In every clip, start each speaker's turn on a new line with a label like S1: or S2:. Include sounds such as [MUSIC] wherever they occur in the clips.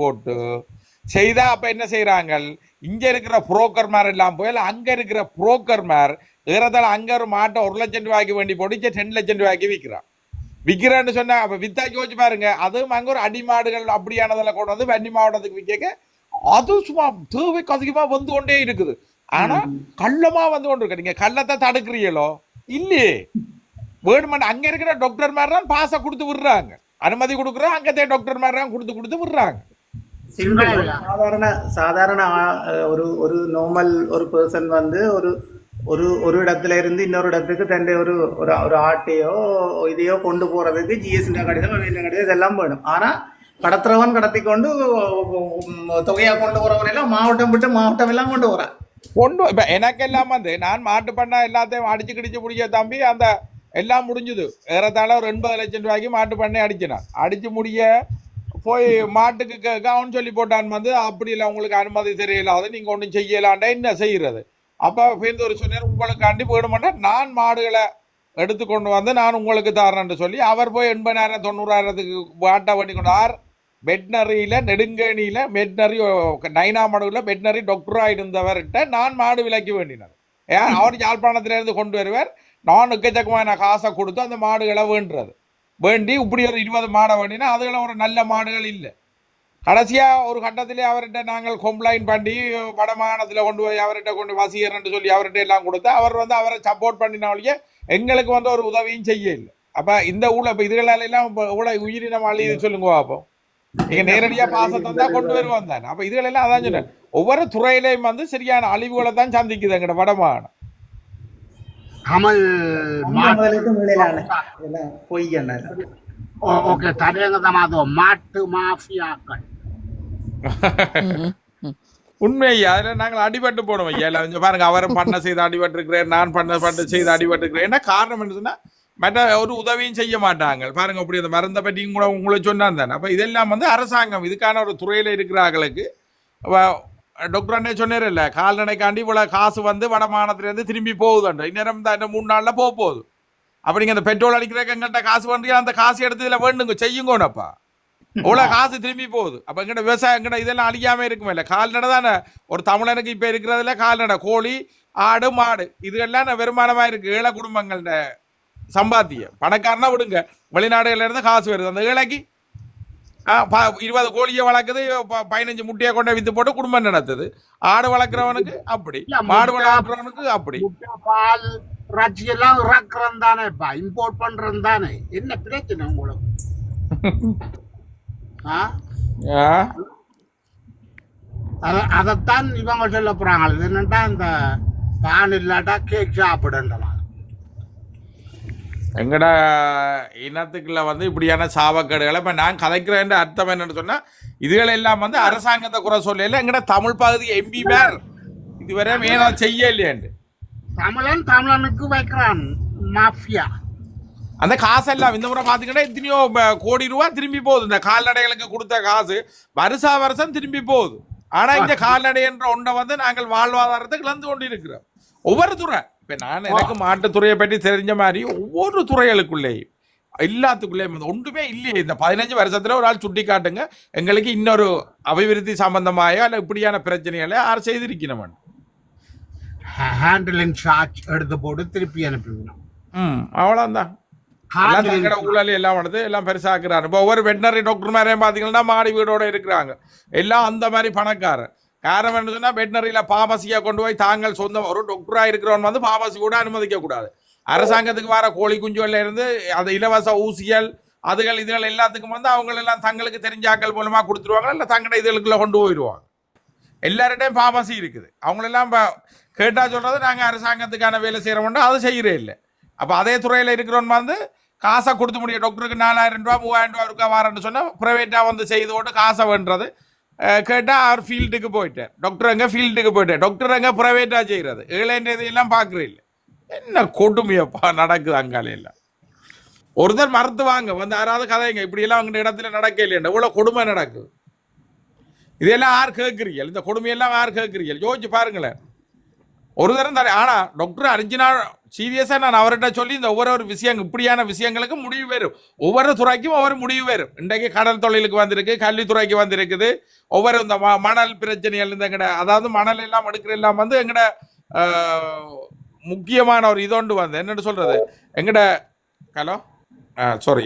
S1: போட்டு செய்தா அப்ப என்ன செய்யறாங்க இங்க இருக்கிற புரோக்கர்மார் எல்லாம் போய் அங்க இருக்கிற புரோக்கர்மார் ஏறத்தாழ அங்க ஒரு மாட்டை ஒரு லட்சம் ரூபாய்க்கு வேண்டி போட்டு இங்க ரெண்டு லட்சம் ரூபாய்க்கு விற்கிறான். விற்கிறேன்னு சொன்னா அப்ப வித்தாக்கி வச்சு பாருங்க அதுவும் அங்க ஒரு அடிமாடுகள் அப்படியானதில் கொண்டு வந்து வன்னி மாவட்டத்துக்கு விற்க அது சும்மா தேவைக்கு அதிகமா வந்து கொண்டே இருக்குது. ஆனா கள்ளமா வந்து கொண்டு இருக்கு நீங்க கள்ளத்தை தடுக்கிறீங்களோ இல்லையே. வேணுமெண்ட் அங்க இருக்கிற டாக்டர் மாதிரி தான் பாச கொடுத்து விடுறாங்க. அனுமதி கொடுக்குறோம் அங்கத்தே டாக்டர் மாதிரி தான் கொடுத்து கொடுத்து விடுறாங்க.
S2: சாதாரண சாதாரண ஆ- ஒரு ஒரு நார்மல் ஒரு பர்சன் வந்து ஒரு ஒரு ஒரு இடத்துல இருந்து இன்னொரு இடத்துக்கு தன்னை ஒரு ஒரு ஒரு ஆட்டையோ இதையோ கொண்டு போறதுக்கு ஜிஎஸ்டி கடிதம் கடிதம் இதெல்லாம் வேணும். ஆனா கடத்துறவன் கடத்தி கொண்டு உம், தொகையா கொண்டு போறவன் எல்லாம் மாவட்டம் விட்டு மாவட்டம் எல்லாம் கொண்டு போறான்.
S1: கொண்டு இப்ப எனக்கு எல்லாம் வந்து நான் மாட்டு பண்ண எல்லாத்தையும் அடிச்சு கிடிச்சு முடிய தம்பி அந்த எல்லாம் முடிஞ்சுது. ஏறத்தாழ ஒரு எண்பது லட்சம் ரூபாய்க்கு மாட்டு பண்ணை அடிச்சினான். அடிச்சு முடிய போய் மாட்டுக்கு கவுன் சொல்லி போட்டான் வந்து அப்படி இல்லை உங்களுக்கு அனுமதி தெரியலாது நீங்கள் ஒன்றும் செய்யலாண்டா என்ன செய்கிறது அப்போ பேருந்து ஒரு சொன்னார் உங்களுக்காண்டி போயிட நான் மாடுகளை எடுத்து கொண்டு வந்து நான் உங்களுக்கு தரேன்னு சொல்லி அவர் போய் எண்பதாயிரம் தொண்ணூறாயிரத்துக்கு வாட்டா பண்ணி கொண்டார் வெட்னரியில் நெடுங்கேணியில வெட்னரி நைனாமடுவில் வெட்னரி டாக்டராக இருந்தவர்கிட்ட நான் மாடு விலைக்கு வேண்டினார். ஏன்? அவர் யாழ்ப்பாணத்திலேருந்து கொண்டு வருவார். நான் எக்கச்சக்கமான காசை கொடுத்து அந்த மாடுகளை வேண்டுறது. வேண்டி இப்படி ஒரு இருபது மாடை வேண்டினா அதுகளும் ஒரு நல்ல மாடுகள் இல்லை. கடைசியாக ஒரு கட்டத்திலே அவர்கிட்ட நாங்கள் கம்ப்ளைண்ட் பண்ணி வடமாகாணத்தில் கொண்டு போய் அவர்கிட்ட கொண்டு வசீகரன் சொல்லி அவர்கிட்ட எல்லாம் கொடுத்து அவர் வந்து அவரை சப்போர்ட் பண்ணினாலேயே எங்களுக்கு வந்து ஒரு உதவியும் செய்ய இல்லை அப்போ இந்த ஊழல் இப்போ இதுகளால எல்லாம் இப்ப உயிரினம் அழியுது சொல்லுங்க அப்போ. நீங்க நேரடியா பாசத்தை தான் கொண்டு வருவோம் தானே. அப்ப இதுகளெல்லாம் அதான் சொன்னேன். ஒவ்வொரு துறையிலையும் வந்து சரியான அழிவுகளை தான் சந்திக்குது எங்கட வடமாகாணம்.
S2: என்ன
S3: ஓகே தடையங்க தமாதோ மாட்டு மாஃபியாக்கள்.
S1: உண்மை ஐயா அதுல நாங்கள் அடிபட்டு போனோம் ஐயா. இல்ல இங்க பாருங்க அவர் பண்ண செய்து அடிபட்டு இருக்கிறேன் நான் பண்ண பண்ண செய்து அடிபட்டு இருக்கிறேன் என்ன காரணம் என்ன சொன்னா மற்ற ஒரு உதவியும் செய்ய மாட்டாங்க பாருங்க அப்படி அந்த மருந்தை பற்றியும் கூட உங்களை சொன்னான் தானே. அப்ப இதெல்லாம் வந்து அரசாங்கம் இதுக்கான ஒரு துறையில இருக்கிற ஆட்களுக்கு வ- டாக்டர் அண்ணே சொன்னார் இல்ல கால்நடைக்காண்டி இவ்வளவு காசு வந்து வடமாநிலத்திலேருந்து திரும்பி போகுதுன்ற. இந்நேரம் தான் இந்த மூணு நாள்ல போக போகுது. அப்ப நீங்க அந்த பெட்ரோல் அடிக்கிறதுக்கு எங்கிட்ட காசு பண்றீங்க அந்த காசு எடுத்து இதுல வேண்டுங்க செய்யுங்கோனப்பா. இவ்வளவு காசு திரும்பி போகுது. அப்ப எங்கிட்ட விவசாயம் எங்கிட்ட இதெல்லாம் அழியாம இருக்குமே இல்ல. கால்நடை தானே. ஒரு தமிழனுக்கு இப்ப இருக்கிறதுல கால்நடை கோழி ஆடு மாடு. இதுகெல்லாம் நான் வருமானமா இருக்கு. ஏழை குடும்பங்கள்ட சம்பாத்தியம். பணக்காரனா விடுங்க. வெளிநாடுகள்ல இருந்து காசு வருது. அந்த ஏழைக்கு இருபது கோழியை வளர்க்குது பதினஞ்சு முட்டையை கொண்டு வித்து போட்டு குடும்பம் நடத்துது. ஆடு வளர்க்குறவனுக்கு அப்படி மாடு வளர்க்குறவனுக்கு அப்படி.
S3: பால் இறைச்சி எல்லாம் இறக்குறோம் தானேப்பா இம்போர்ட் பண்றோம் தானே. என்ன பிரச்சனை உங்களுக்கு? ஆ?
S1: ஆ?
S3: அத- அதைத்தான் இவங்க சொல்ல போறாங்க. என்னட்டா இந்த பான் இல்லாட்டா கேக் சாப்பிடலாம்
S1: எங்கட இனத்துக்குள்ள வந்து இப்படியான சாபக்கேடுகளை? இப்போ நான் கதைக்கிறேன் அர்த்தம் என்னன்னு சொன்னா இதுகள் எல்லாம் வந்து அரசாங்கத்தை குறை சொல்லல எங்கட தமிழ் பகுதி எம்பி மேர் இதுவரை மேலா செய்ய இல்லையாண்டு
S3: தமிழன் தமிழனுக்கு வைக்கிறான் மாஃபியா.
S1: அந்த காசெல்லாம் இந்த முறை பார்த்தீங்கன்னா எத்தனையோ கோடி ரூபா திரும்பி போகுது. இந்த கால்நடைகளுக்கு கொடுத்த காசு வருஷா வருஷம் திரும்பி போகுது. ஆனா இந்த கால்நடை என்ற ஒன்றை வந்து நாங்கள் வாழ்வாதாரத்தை இழந்து கொண்டு இருக்கிறோம் ஒவ்வொரு துறை. இப்ப நான் எனக்கு மாட்டுத்துறையை பற்றி தெரிஞ்ச மாதிரி ஒவ்வொரு துறைகளுக்குள்ளேயும் எல்லாத்துக்குள்ளேயும் ஒன்றுமே இல்லையே. இந்த பதினஞ்சு வருஷத்துல ஒரு ஆள் சுட்டி காட்டுங்க எங்களுக்கு இன்னொரு அபிவிருத்தி சம்பந்தமாயோ அல்ல இப்படியான பிரச்சனைகளை யார் செய்திருக்கணும்
S3: ஹேண்டிலிங் சார்ஜ் எடுத்து போட்டு திருப்பி அனுப்பிவிடும்
S1: ம் அவ்வளோதான் ஊழல் எல்லாம் வந்து எல்லாம் பெருசாக்குறாரு. இப்போ ஒவ்வொரு வெட்டினரி டாக்டர் மாதிரியும் பார்த்தீங்கன்னா மாடி வீடோட இருக்கிறாங்க. எல்லாம் அந்த மாதிரி பணக்காரர். காரணம் என்ன சொன்னால் வெட்டினரியில் பாபசியாக கொண்டு போய் தாங்கள் சொந்தம் ஒரு டாக்டராக இருக்கிறவன் வந்து பாமசி கூட அனுமதிக்கக்கூடாது. அரசாங்கத்துக்கு வர கோழி குஞ்சுகள்ல இருந்து அந்த இலவச ஊசிகள் அதுகள் இதுகள் எல்லாத்துக்கும் வந்து அவங்களெல்லாம் தங்களுக்கு தெரிஞ்சாக்கள் மூலமாக கொடுத்துருவாங்க இல்லை தங்கட இதுகளுக்குள்ள கொண்டு போயிடுவாங்க. எல்லார்டையும் பாமசி இருக்குது. அவங்களெல்லாம் இப்போ கேட்டால் சொல்கிறது நாங்கள் அரசாங்கத்துக்கான வேலை செய்கிறோம்னா அது செய்கிறே இல்லை. அப்போ அதே துறையில் இருக்கிறவன் வந்து காசை கொடுத்து முடியும். டாக்டருக்கு நாலாயிரம் ரூபா மூவாயிரம் ரூபா இருக்கா வாரன்னு சொன்னால் ப்ரைவேட்டாக வந்து செய்து கொண்டு காசை வேண்டுறது. கேட்டால் அவர் ஃபீல்டுக்கு போயிட்டார் டாக்டர் அங்கே ஃபீல்டுக்கு போயிட்டார் டாக்டர் அங்கே ப்ரைவேட்டாக செய்கிறது ஏழைன்ற இதையெல்லாம் பார்க்கறது இல்லை என்ன கொடுமையப்பா நடக்குது அங்காலையில் ஒருத்தர் மறந்து வாங்க வந்து யாராவது கதைங்க இப்படியெல்லாம் அவங்க இடத்துல நடக்க இல்லையா இவ்வளோ கொடுமை நடக்குது இதெல்லாம் யார் கேட்குறீங்க இந்த கொடுமையெல்லாம் யார் கேட்குறீங்க யோசிச்சு பாருங்களேன் ஒரு தரம் தர ஆனால் டாக்டர் அர்ஜுனா சீரியஸாக நான் அவர்கிட்ட சொல்லி இந்த ஒவ்வொரு ஒரு விஷயம் இப்படியான விஷயங்களுக்கு முடிவு வரும் ஒவ்வொரு துறைக்கும் ஒவ்வொரு முடிவு வரும் இன்றைக்கு கடல் தொழிலுக்கு வந்திருக்கு கல்வித்துறைக்கு வந்திருக்குது. ஒவ்வொரு இந்த மணல் பிரச்சனைகள் இந்த எங்கட அதாவது மணல் எல்லாம் எடுக்கிற எல்லாம் வந்து எங்கட முக்கியமான ஒரு இதோண்டு வந்து என்னென்னு சொல்கிறது எங்கட ஹலோ? ஆ சாரி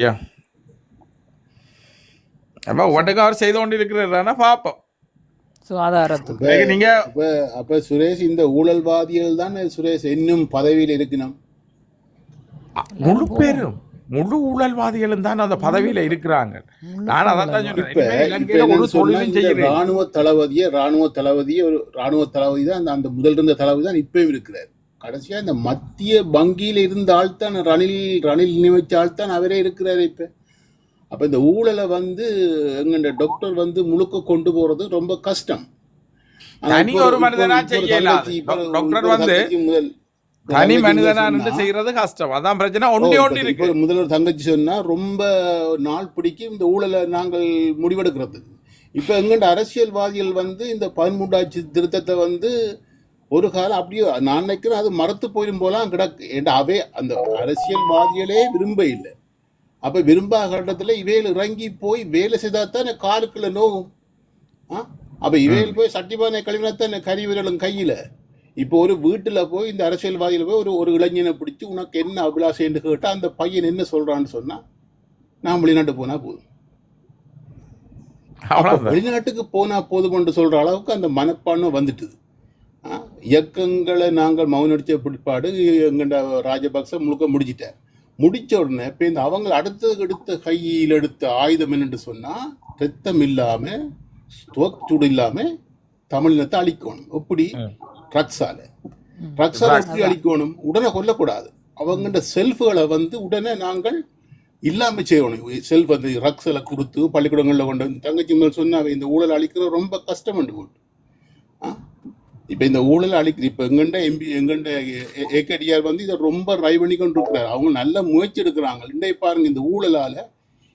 S1: அப்போ உடனே அவர் செய்து கொண்டு இருக்கிறாருன்னா பார்ப்போம்
S4: சுகாதாரத்துக்கு.
S1: நீங்க
S5: அப்ப அப்ப சுரேஷ் இந்த ஊழல்வாதிகள் தான் சுரேஷ் இன்னும் பதவியில் இருக்கணும்.
S1: முழு பேரும் முழு ஊழல்வாதிகளும் தான் அந்த பதவியில இருக்கிறாங்க. நான் அதான் தான் சொல்றேன்.
S5: ராணுவ தளபதியே ராணுவ தளபதியே ஒரு ராணுவ தளபதி தான் அந்த அந்த முதல் இருந்த தளபதி தான் இப்பயும் இருக்கிறார். கடைசியா இந்த மத்திய வங்கியில இருந்த ஆள் தான் ரணில் ரணில் நியமிச்ச ஆள் தான் அவரே இருக்கிறாரு இப்ப. அப்ப இந்த ஊழலை வந்து எங்க டாக்டர் வந்து முழுக்க கொண்டு போறது ரொம்ப கஷ்டம்.
S1: தனி ஒரு மனிதனா
S5: இப்போ ஒரு
S1: செய்ய இயலாது.
S5: தங்கச்சி, இப்போ ஒரு-
S1: டாக்டர் வந்து தனி மனிதனா நின்று செய்யறது கஷ்டம். அதான் பிரச்சனை. ஒன்றே ஒன்று இருக்கு.
S5: முதல்வர் தங்கச்சி சொன்னா ரொம்ப நாள் பிடிக்கும் இந்த ஊழலை நாங்கள் முடிவெடுக்கிறதுக்கு இப்ப எங்கண்ட அரசியல்வாதிகள் வந்து இந்த பதிமூன்றாட்சி திருத்தத்தை வந்து ஒரு காலம் அப்படியே நான் நினைக்கிறேன் அது மறத்து போயிடும் போலாம் கிடக்கு. ஏன்டா அவே அந்த அரசியல்வாதிகளே விரும்ப இல்லை. அப்ப விரும்பாத கட்டத்துல இவையில் இறங்கி போய் வேலை செய்தா தான் காலுக்குள்ள நோவும்? ஆ? அப்ப இவையில் போய் சட்டிபானை கழுவினா தான் கறி விரலும் கையில? இப்போ ஒரு வீட்டுல போய் இந்த அரசியல்வாதியில போய் ஒரு ஒரு இளைஞனை பிடிச்சு உனக்கு என்ன அபிலாஷைன்னு கேட்டா அந்த பையன் என்ன சொல்றான்னு சொன்னா நான் வெளிநாட்டு போனா போதும். வெளிநாட்டுக்கு போனா போதும் என்று சொல்ற அளவுக்கு அந்த மனப்பான்மை வந்துட்டுது. இயக்கங்களை நாங்கள் மௌனடிச்ச பிற்பாடு எங்கண்ட ராஜபக்ச முழுக்க முடிச்சிட்டார் முடிச்ச உடனே இப்போ இந்த அவங்க அடுத்தது எடுத்த கையில் எடுத்த ஆயுதம் என்னன்னு சொன்னா ரத்தம் இல்லாம ஸ்டோக் சூடு இல்லாம தமிழினத்தை அழிக்கணும். எப்படி. ட்ரக்ஸால ட்ரக்ஸால எப்படி அழிக்கணும்? உடனே கொல்லக்கூடாது. அவங்கண்ட செல்ஃபுகளை வந்து உடனே நாங்கள் இல்லாம செய்யணும். செல்ஃப் அந்த ரக்ஸில் கொடுத்து பள்ளிக்கூடங்களில் கொண்டு வந்து தங்கச்சி மேல் சொன்னாவே இந்த ஊழல் அழிக்கிறது ரொம்ப கஷ்டம் என்று போட்டு. இப்போ இந்த ஊழல் அழிக்கிற இப்போ எங்கண்ட எம்பி எங்கண்ட ஏகடிஆர் வந்து இதை ரொம்ப ரை பண்ணி கொண்டு இருக்கிறார் அவங்க நல்ல முயற்சி எடுக்கிறாங்க. இன்றைய பாருங்க இந்த ஊழலால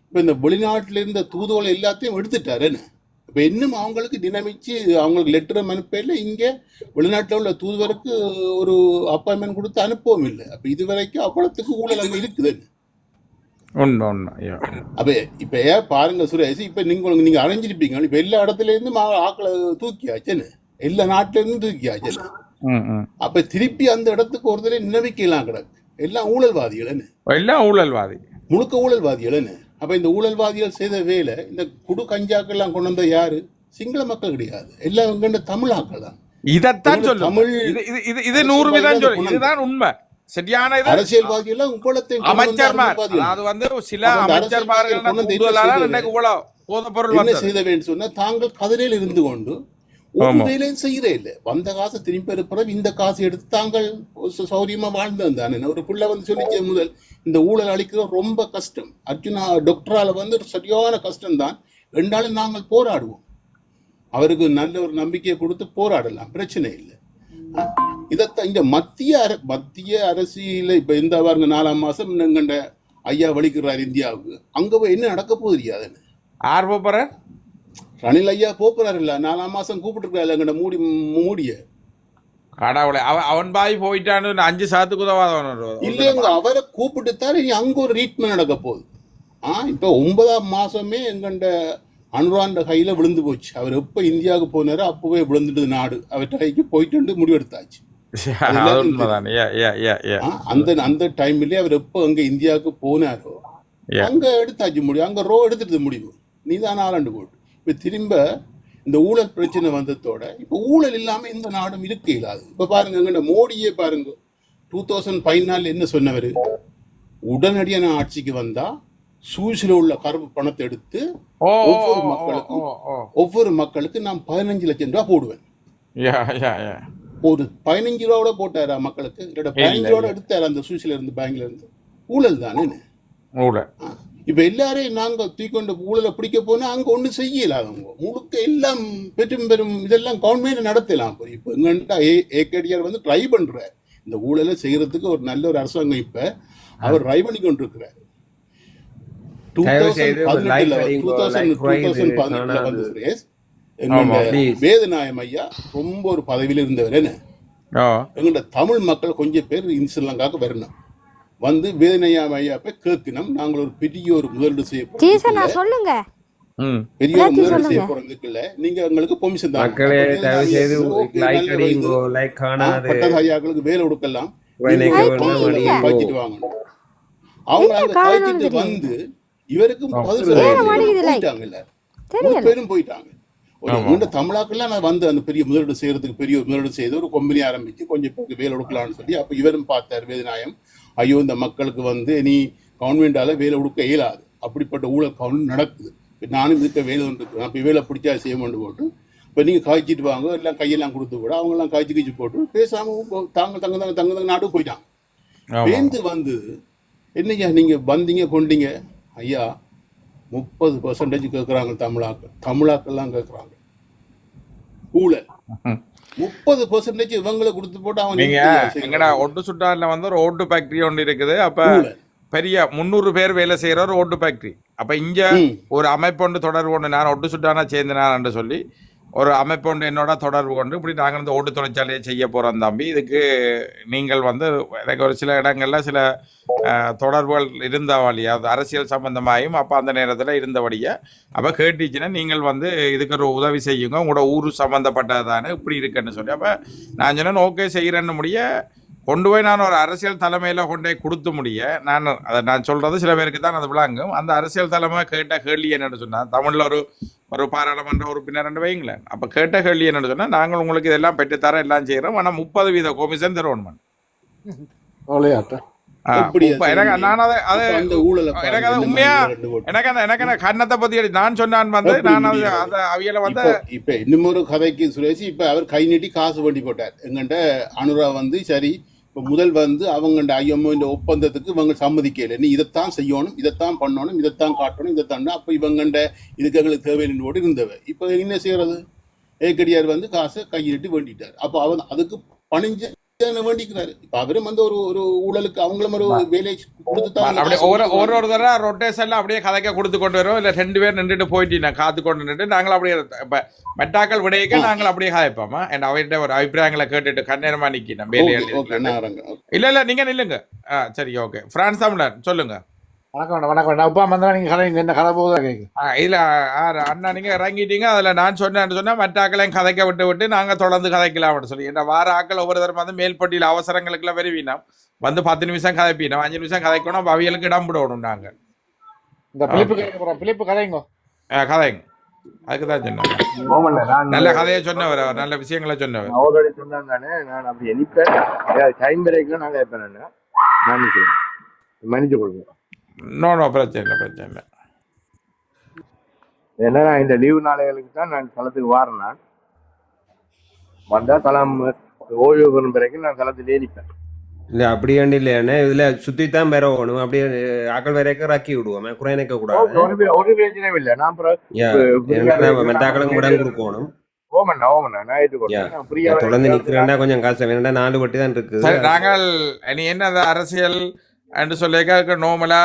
S5: இப்போ இந்த வெளிநாட்டில இருந்த தூதுவளை எல்லாத்தையும் எடுத்துட்டாருன்னு இப்போ இன்னும் அவங்களுக்கு தினமிச்சு அவங்களுக்கு லெட்டர் அனுப்பல இங்கே வெளிநாட்டில் உள்ள தூதுவருக்கு ஒரு அப்பாயின்மெண்ட் கொடுத்து அனுப்பவும் இல்லை. அப்போ இது வரைக்கும் அவ்வளோத்துக்கு ஊழல் அங்கே இருக்குதுன்னு. அப்ப இப்ப ஏன் பாருங்க சுரேஷ் இப்ப நீங்க நீங்க அரைஞ்சிருப்பீங்க இப்ப எல்லா இடத்துல இருந்து மா- ஆக்களை தூக்கியாச்சுன்னு எல்லா நாட்டுல இருந்து தூக்கியாச்சுன்னு
S1: ம், ம்.
S5: அப்ப திருப்பி அந்த இடத்துக்கு ஒரு தடவை நினைவிக்கலாம் கிடக்கு. எல்லாம் ஊழல்வாதிகள்னு
S1: எல்லாம் ஊழல்வாதி.
S5: முழுக்க ஊழல்வாதிகள்னு அப்ப இந்த ஊழல்வாதிகள் செய்த வேலை இந்த குடு கஞ்சாக்கெல்லாம் கொண்டு வந்த யாரு? சிங்கள மக்கள் கிடையாது. எல்லாம் இங்க தமிழ் ஆக்கள் தான்.
S1: இதத்தான் சொல்லு
S5: தமிழ்
S1: இது இது நூறு வீதம் சொல்லு. இதுதான் உண்மை. சரியான
S5: அரசியல்வாதிகள்.
S1: அமைச்சர்மார் வந்து சில அமைச்சர்மார்கள் கூடுதலான இவ்வளவு போத பொருள் வந்தது.
S5: செய்த வேண்டும் சொன்னா தாங்கள் கதிரையில் இருந்து கொண்டு ஒரு. வேலையும் செய்யறே இல்லை. வந்த காசை திரும்பி எடுப்புறம் இந்த காசை எடுத்து தாங்கள் சௌரியமா வாழ்ந்தது தானே. ஒரு பிள்ளை வந்து சொல்லிச்ச முதல் இந்த ஊழல் அளிக்கிறது ரொம்ப கஷ்டம். அர்ஜுனா டாக்டரால வந்து சரியான கஷ்டம் தான் ரெண்டாலும் நாங்கள் போராடுவோம். அவருக்கு நல்ல ஒரு நம்பிக்கையை கொடுத்து போராடலாம். பிரச்சனை இல்லை. இதைத்தான் இங்க மத்திய அர- மத்திய அரசியல இப்ப இந்த பாருங்க நாலாம் மாசம் எங்கண்ட ஐயா வலிக்கிறார் இந்தியாவுக்கு. அங்க போய் என்ன நடக்க போகுது தெரியாதுன்னு
S1: ஆர்வப்படுற
S5: ரணில் ஐயா போப்புறாரு இல்ல நாலாம் மாசம் கூப்பிட்டு எங்கட மூடி மூடிய.
S1: கடவுளை அவன் அவன் பாய் போயிட்டான்னு அஞ்சு சாத்துக்கு உதவாதவன்
S5: இல்லைங்க அவரை கூப்பிட்டு தான் இனி அங்க ஒரு ட்ரீட்மெண்ட் நடக்க போகுது. ஆ இப்ப ஒன்பதாம் மாசமே எங்கண்ட அனுராண்ட கையில விழுந்து போச்சு. அவர் எப்ப இந்தியாவுக்கு போனாரோ அப்பவே விழுந்துட்டு நாடு. அவர் கைக்கு போயிட்டு முடிவெடுத்தாச்சு. அந்த அந்த டைம்லயே அவர் எப்ப அங்க இந்தியாவுக்கு போனாரோ. அங்க எடுத்தாச்சு முடிவு. அங்க ரோ எடுத்துட்டு முடிவு. நீதான் ஆளாண்டு போட்டு. இப்ப திரும்ப இந்த ஊழல் பிரச்சனை வந்ததோட இப்ப ஊழல் இல்லாம இந்த நாடும் இருக்க இயலாது இப்ப பாருங்க எங்கட மோடியே பாருங்க டூ தௌசண்ட் பதினாலு என்ன சொன்னவர்? உடனடியாக நான் ஆட்சிக்கு வந்தா சூழ்ச்சியில் உள்ள கருப்பு பணத்தை எடுத்து ஒவ்வொரு மக்களுக்கும் ஒவ்வொரு மக்களுக்கு நான் பதினஞ்சு லட்சம் ரூபாய் போடுவேன். ஒரு பதினஞ்சு ரூபாவோட போட்டாரா மக்களுக்கு? இல்ல பதினஞ்சு ரூபாவோட எடுத்தாரா அந்த சூழ்ச்சியில இருந்து பேங்க்ல இருந்து? ஊழல் தானே
S1: ஊழல்.
S5: இப்ப எல்லாரையும் நாங்க தூக்கொண்டு ஊழலை பிடிக்க போனா அங்க ஒண்ணும் செய்யல அவங்க முழுக்க எல்லாம் பெரும் பெரும் இதெல்லாம் கவர்மெண்ட் நடத்தலாம். இப்ப எங்கன்ட்டா ஏகடிஆர் வந்து ட்ரை பண்றார். இந்த ஊழலை செய்யறதுக்கு ஒரு நல்ல ஒரு அரசாங்கம் இப்ப அவர் ட்ரை பண்ணி கொண்டிருக்கிறார். டூ தௌசண்ட் பதினெட்டுல. வந்து சுரேஷ். வேதநாயம் ஐயா ரொம்ப ஒரு பதவியில இருந்தவர் என்ன எங்கள்ட தமிழ் மக்கள் கொஞ்சம் பேர் ஸ்ரீலங்காவுக்கு வரணும். வந்து வேதனையா ஐயா போய் கேட்கணும் நாங்கள் ஒரு பெரிய ஒரு முதலீடு செய்ய.
S6: சொல்லுங்க
S1: ம்
S5: பெரிய ஒரு முதலீடு செய்ய. போறதுக்குள்ள நீங்க எங்களுக்கு பெர்மிஷன் தான்
S7: மக்களே தயவு செய்து லைக் அடிங்கோ லைக் காணாது
S5: பட்டதாரியாக்களுக்கு வேலை கொடுக்கலாம். காய்ச்சிட்டு வாங்கணும் அவங்க காய்ச்சிட்டு
S6: தெரியும்.
S5: வந்து இவருக்கும் பதில்
S7: ஏற
S5: சொல்ல
S6: மாட்டேங்குது like.
S5: போயிட்டாங்க எல்லாரும்
S6: தெரியல.
S5: மூணு பேரும் போயிட்டாங்க ஒரு. மூணு தமிழாக்கெல்லாம் நான் வந்து அந்த பெரிய முதலீடு செய்யறதுக்கு பெரிய முதலீடு செய்து ஒரு கம்பெனி ஆரம்பிச்சு கொஞ்சம் பேருக்கு வேலை கொடுக்கலாம்னு சொல்லி அப்ப இவரும் பார்த்தார் வேதநாயம் ஐயோ இந்த மக்களுக்கு வந்து நீ கவர்மெண்டால வேலை கொடுக்க இயலாது. அப்படிப்பட்ட ஊழல் கவர்மெண்ட் நடக்குது. இப்ப நானும் இதுக்கு வேலை இருக்கிறேன் அப்போ வேலை பிடிச்சா செய்ய மாட்டு போட்டு இப்போ நீங்கள் காய்ச்சிட்டு வாங்க எல்லாம் கையெல்லாம் கொடுத்து கூட அவங்கெல்லாம் காய்ச்சி கீச்சு போட்டு பேசாம தாங்க தங்க தங்க தங்க தங்க நாட்டுக்கு போயிட்டாங்க. பேந்து வந்து என்னய்யா நீங்க வந்தீங்க கொண்டீங்க? ஐயா முப்பது பர்சன்டேஜ் கேட்குறாங்க தமிழாக்கள். தமிழாக்கள்லாம் கேட்குறாங்க ஊழல். [LAUGHS] முப்பது பர்சன்டேஜ் இவங்களை கொடுத்து போட்டு அவன்
S1: நீங்க? எங்கடா ஒட்டு சுட்டான்ல வந்து ஒரு ஓட்டு ஃபேக்டரி ஒன்று இருக்குது அப்ப. பெரிய முந்நூறு பேர் வேலை செய்யற ஒரு ஓட்டு ஃபேக்டரி அப்ப இங்க. ஒரு அமைப்பு ஒன்று தொடர்பு கொண்டு நான் ஒட்டு சுட்டானா சேர்ந்தனான்னு சொல்லி ஒரு அமைப்பு ஒன்று என்னோட தொடர்பு கொண்டு இப்படி நாங்கள் இந்த ஓட்டு தொழிற்சாலையை செய்ய போகிறோம் தம்பி. இதுக்கு நீங்கள் வந்து எனக்கு ஒரு சில இடங்களில் சில தொடர்புகள் இருந்தவழியா அது அரசியல் சம்பந்தமாயும் அப்போ அந்த நேரத்தில் இருந்தபடியாக அப்போ கேட்டுச்சுன்னா நீங்கள் வந்து இதுக்கு ஒரு உதவி செய்யுங்க. உங்களோட ஊர் சம்மந்தப்பட்டதானே இப்படி இருக்குன்னு சொல்லி. அப்போ நான் சொன்னேன் ஓகே செய்கிறேன்னு முடிய கொண்டு போய் நான் ஒரு அரசியல் தலைமையில் கொண்டு போய் கொடுத்து முடிய நான் அதை நான் சொல்கிறது சில பேருக்கு தான் அது விளங்கும். அந்த அரசியல் தலைமை கேட்ட கேள்வி என்னன்னு சொன்னால் தமிழில் ஒரு ஒரு பாராளுமன்ற உறுப்பினர் வைங்களேன் அப்போ கேட்ட கேள்வி என்னன்னு சொன்னால் நாங்கள் உங்களுக்கு இதெல்லாம் பெற்றுத்தர எல்லாம் செய்கிறோம் ஆனால் முப்பது வீத கமிஷன் தருவோம்
S5: இப்ப இன்னும் கதைக்கு சுரேஷ் இப்ப அவர் கை நீட்டி காசு வண்டி போட்டார். எங்கிட்ட அனுரா வந்து சரி இப்ப முதல் வந்து அவங்கண்ட ஐஎம்ஓ இந்த ஒப்பந்தத்துக்கு இவங்க சம்மதிக்கல. நீ இதைத்தான் செய்யணும் இதைத்தான் பண்ணணும் இதைத்தான் காட்டணும் இதைத்தான் அப்ப இவங்கண்ட இதுக்கு எங்களுக்கு தேவையில்லைன்னு போட்டு இருந்தவ. இப்ப என்ன செய்யறது? ஏக்கடியார் வந்து காசை கையிலிட்டு வேண்டிட்டார். அப்போ அவன் அதுக்கு பணிஞ்ச வேண்டிக்கிறாரு. இப்ப அவரும் வந்து ஒரு ஒரு ஊழலுக்கு அவங்களும் ஒரு வேலை கொடுத்து
S1: ஒரு ஒரு ஒரு தடவை ரொட்டேஷன்ல அப்படியே கதைக்க கொடுத்து கொண்டு வரோம் இல்ல ரெண்டு பேர் நின்றுட்டு போயிட்டு காத்து கொண்டு நின்றுட்டு நாங்கள் அப்படியே இப்ப மெட்டாக்கள் விடையக்க நாங்கள் அப்படியே கதைப்போமா? என் அவர்கிட்ட ஒரு அபிப்பிராயங்களை கேட்டுட்டு கண்ணேரமா நிக்கணும் வேலை
S5: ஓகே ஓகே நான் இறங்க
S1: இல்ல இல்ல நீங்க நில்லுங்க. ஆ சரி ஓகே. பிரான்ஸ் தமிழர் சொல்லுங்க.
S3: வணக்கம் வேண்டாம் வணக்கம் வேண்டாம் அப்பா வந்தா நீங்க கதை என்ன கதை போகுதா கேக்கு?
S1: ஆ, இதுல ஆ, அண்ணா நீங்க இறங்கிட்டீங்க அதுல நான் சொன்னேன்னு சொன்னா மற்ற ஆக்களையும் கதைக்க விட்டு விட்டு நாங்க தொடர்ந்து கதைக்கலாம்னு சொல்லி. என்ன வார ஆக்கள் ஒவ்வொரு தரம் வந்து மேல்பட்டியில் அவசரங்களுக்குலாம் வருவீனா வந்து பத்து நிமிஷம் கதைப்பீனோம் அஞ்சு நிமிஷம் கதைக்கணும் அவியலுக்கு இடம் விடணும் நாங்க.
S3: இந்த போறோம். பிலிப்பு கதைங்க
S1: ஆ, கதைங்க அதுக்கு தான் சொன்னேன். நல்ல கதையை சொன்னவர் அவர் நல்ல விஷயங்களை சொன்னவர்.
S8: சொன்னாங்க நான் அப்படி டைம் நான் கேட்பேன் நான் நான் நிற்கிறேன் மன்னிச்சு கொடுங்க.
S1: நோ நோ பிரச்சனை இல்லை பிரச்சனை இல்லை.
S8: ஏன்னா நான் இந்த லீவு நாளைகளுக்கு தான் நான் களத்துக்கு வாரேன் நான். வந்தா களம் ஓய்வு பெறும் பிறகு நான் களத்திலே நிற்பேன்
S7: இல்ல அப்படி வேண்டி இல்லையானே இதுல சுத்தி தான் பெற வேணும் அப்படியே ஆக்கள் வரைக்கும் ரக்கி விடுவோம் குறையனைக்க கூடாது.
S8: ஒரு ஒரு பிரச்சனையும் இல்லை. நான்
S7: மெட்டாக்களுக்கு இடம் கொடுக்கணும்
S8: ஓமண்ணா ஓமண்ணா நான் ஏற்றுக்கொண்டேன்
S7: தொடர்ந்து நிக்கிறேன்டா கொஞ்சம் கஷ்டம் வேணா நாலு வட்டி தான் இருக்குது.
S1: சரி நாங்கள் இனி என்ன அது அரசியல்? என்று சொல்லியிருக்கா நோமலா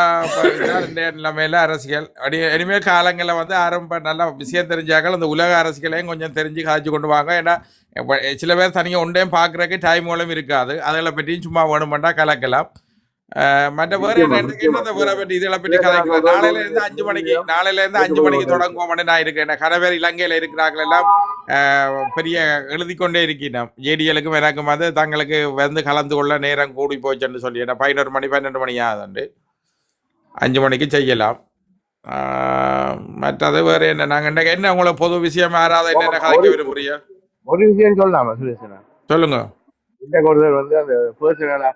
S1: இந்த நிலைமையில அரசியல். அடி இனிமேல் காலங்களில் வந்து ஆரம்ப நல்லா விஷயம் தெரிஞ்சாக்கள் அந்த உலக அரசியலையும் கொஞ்சம் தெரிஞ்சு காய்ச்சி கொண்டு வாங்க. ஏன்னா சில பேர் தனியாக ஒன்றையும் பார்க்குறக்கு டைம் மூலம் இருக்காது. அதில் பற்றியும் சும்மா வேணுமெண்டா கலக்கலாம். மற்ற வேற என்ன வேற பற்றி இதில் பற்றி கலைக்கிறேன் நாளையில இருந்து அஞ்சு மணிக்கு நாளையில இருந்து அஞ்சு மணிக்கு தொடங்குவோம் நான் இருக்கேன். கணவர் இலங்கையில் இருக்கிறார்கள் எல்லாம் பெரிய எழுதி கொண்டே இருக்கின்றோம். ஜேடிஎலுக்கும் எனக்கும் வந்து தங்களுக்கு வந்து கலந்து கொள்ள நேரம் கூடி போச்சுன்னு சொல்லி என்ன பதினோரு மணி பன்னெண்டு மணி ஆகுதுண்டு. அஞ்சு மணிக்கு செய்யலாம். மற்றது வேற என்ன நாங்கள் என்ன உங்களுக்கு பொது விஷயம் யாராவது என்ன கதைக்க விரும்புறீங்க?
S8: ஒரு விஷயம் சொல்லலாமா
S1: சொல்லுங்க.
S8: இந்த ஒருத்தர் வந்து அந்த பர்சனலா